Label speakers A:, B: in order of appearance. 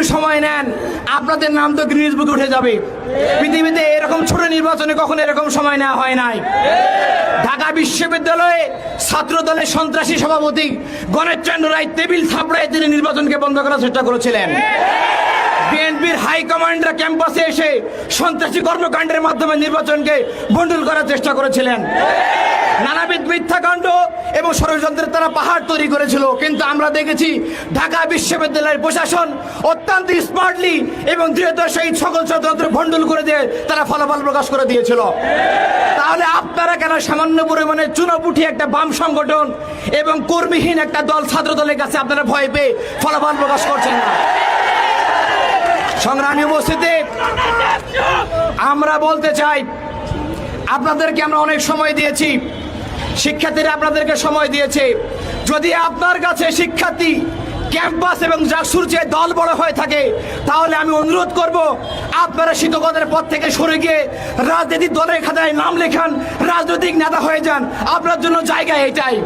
A: একটু সময় নেন। আপনাদের নাম তো গ্রিনিজ বুকে উঠে যাবে। পৃথিবীতে এরকম ছোট নির্বাচনে কখনো এরকম সময় নেওয়া হয় নাই। ঢাকা বিশ্ববিদ্যালয়ে ছাত্র দলের সন্ত্রাসী সভাপতি গণেশ চন্দ্র রায় টেবিল থাপড়ায় তিনি নির্বাচনকে বন্ধ করার চেষ্টা করেছিলেন। বিএনপির হাইকমান্ডরা ক্যাম্পাসে এসে সন্ত্রাসী কর্মকাণ্ডের মাধ্যমে নির্বাচনকে বন্ডুল করার চেষ্টা করেছিলেন। নানাবিধ মিথ্যাকাণ্ড এবং ষড়যন্ত্রের তারা পাহাড় তৈরি করেছিল। কিন্তু আমরা দেখেছি ঢাকা বিশ্ববিদ্যালয়ের প্রশাসন অত্যন্ত স্মার্টলি এবং দৃঢ়তার সহিত সকল ষড়যন্ত্র ভণ্ডুল করে দিয়ে তারা ফলাফল প্রকাশ করে দিয়েছিল। তাহলে আপনারা কেন সামান্য পরিমাণে চুনোপুঠি একটা বাম সংগঠন এবং কর্মীহীন একটা দল ছাত্র দলের কাছে আপনারা ভয় পেয়ে ফলাফল প্রকাশ করছেন না? সংগ্রামী উপস্থিতি, আমরা বলতে চাই, আপনাদেরকে আমরা অনেক সময় দিয়েছি। শিক্ষার্থীরা আপনাদেরকে সময় দিয়েছে। যদি আপনার কাছে শিক্ষার্থী, ক্যাম্পাস এবং জাকসুর যে দল বড় হয়ে থাকে, তাহলে আমি অনুরোধ করব, আপনারা শিক্ষকদের পথ থেকে সরে গিয়ে রাজনৈতিক দলের খাতায় নাম লেখান, রাজনৈতিক নেতা হয়ে যান। আপনার জন্য জায়গা এটাই।